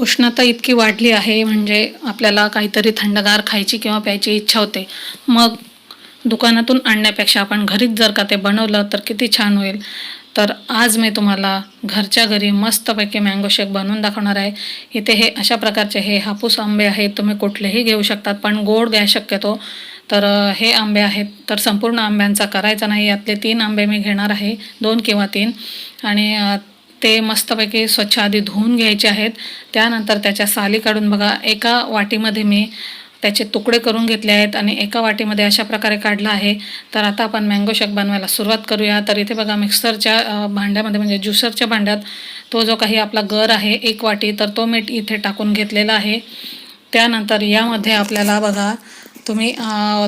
उष्णता इतकी वाढली आहे म्हणजे आपल्याला काहीतरी थंडगार खायची किंवा प्यायची इच्छा होते. मग दुकानातून आणण्यापेक्षा आपण घरीच जर का ते बनवलं तर किती छान होईल. तर आज मी तुम्हाला घरच्या घरी मस्तपैकी मँगो शेक बनवून दाखवणार आहे. इथे हे अशा प्रकारचे हे हापूस आंबे आहेत तुम्ही कुठलेही घेऊ शकतात पण गोड घ्या शक्यतो. तर हे आंबे आहेत तर संपूर्ण आंब्यांचा करायचा नाही. यातले तीन आंबे मी घेणार आहे दोन किंवा तीन. आणि ते मस्तपैकी स्वच्छ आधी धुवून घ्यायचे आहेत. त्यानंतर त्याच्या साली काढून बघा एका वाटीमध्ये मी त्याचे तुकडे करून घेतले आहेत आणि एका वाटीमध्ये अशा प्रकारे काढला आहे. तर आता आपण मँगो शेक बनवायला सुरुवात करूया. तर इथे बघा मिक्सरच्या भांड्यामध्ये म्हणजे ज्युसरच्या भांड्यात तो जो काही आपला गर आहे एक वाटी तर तो मी इथे टाकून घेतलेला आहे. त्यानंतर यामध्ये आपल्याला बघा तुम्ही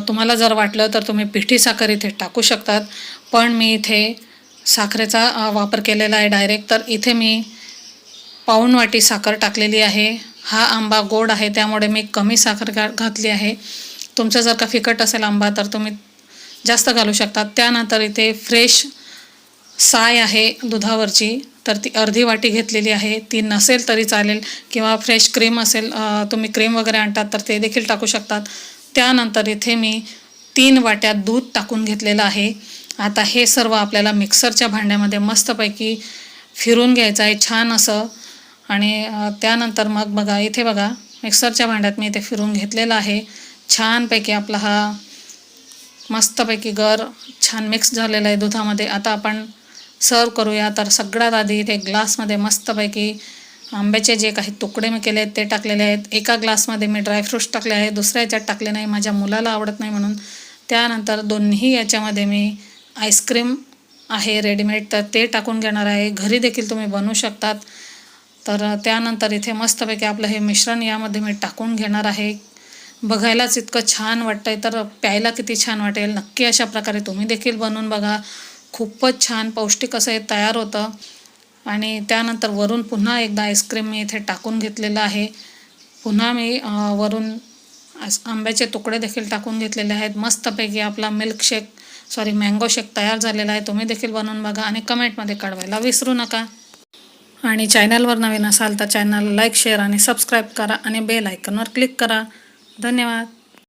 तुम्हाला जर वाटलं तर तुम्ही पिठी साखर इथे टाकू शकतात. पण मी इथे साखरेचा वापर केलेला आहे डायरेक्ट तर इथे मी पाऊण वाटी साखर टाकलेली आहे. हा आंबा गोड आहे त्यामुळे मी कमी साखर घा घातली आहे. तुमचं जर का फिकट असेल आंबा तर तुम्ही जास्त घालू शकता. त्यानंतर इथे फ्रेश साय आहे दुधावरची तर ती अर्धी वाटी घेतलेली आहे. ती नसेल तरी चालेल किंवा फ्रेश क्रीम असेल तुम्ही क्रीम वगैरे आणतात तर ते देखील टाकू शकतात. त्यानंतर इथे मी तीन वाट्यात दूध टाकून घेतलेलं आहे. आता हे सर्व आपल्याला मिक्सरच्या भांड्यामध्ये मस्तपैकी फिरून घ्यायचं आहे छान असं. आणि त्यानंतर मग बघा इथे बघा मिक्सरच्या भांड्यात मी इथे फिरून घेतलेलं आहे. छानपैकी आपला हा मस्तपैकी गर छान मिक्स झालेला आहे दुधामध्ये. आता आपण सर्व करूया. तर सगळ्यात आधी इथे ग्लासमध्ये मस्तपैकी आंब्याचे जे काही तुकडे मी केले आहेत ते टाकलेले आहेत. एका ग्लासमध्ये मी ड्रायफ्रूट्स टाकले आहे दुसऱ्या याच्यात टाकले नाही. माझ्या मुलाला आवडत नाही म्हणून. त्यानंतर दोन्ही याच्यामध्ये मी आईस्क्रीम आहे रेडीमेड तर ते टाकून घेणार आहे. घरी देखील तुम्ही बनवू शकतात. तर त्यानंतर इथे मस्तपैकी आपलं हे मिश्रण यामध्ये मी टाकून घेणार आहे. बघायलाच इतकं छान वाटतंय. तर प्यायला किती छान वाटेल. नक्की अशा प्रकारे तुम्ही देखील बनवून बघा. खूपच छान पौष्टिक असं हे तयार होतं. आणि त्यानंतर वरून पुन्हा एकदा आईस्क्रीम मी इथे टाकून घेतलेलं आहे. पुन्हा मी वरून आंब्याचे तुकडे देखील टाकून घेतलेले आहेत. मस्तपैकी आपला मिल्कशेक सॉरी मँगो शेक तयार झालेला आहे. तुम्ही देखील बनवून बघा आणि कमेंटमध्ये कळवायला विसरू नका. आणि चॅनलवर नवीन असाल तर चॅनल लाईक शेअर आणि सबस्क्राईब करा आणि बेल आयकनवर क्लिक करा. धन्यवाद.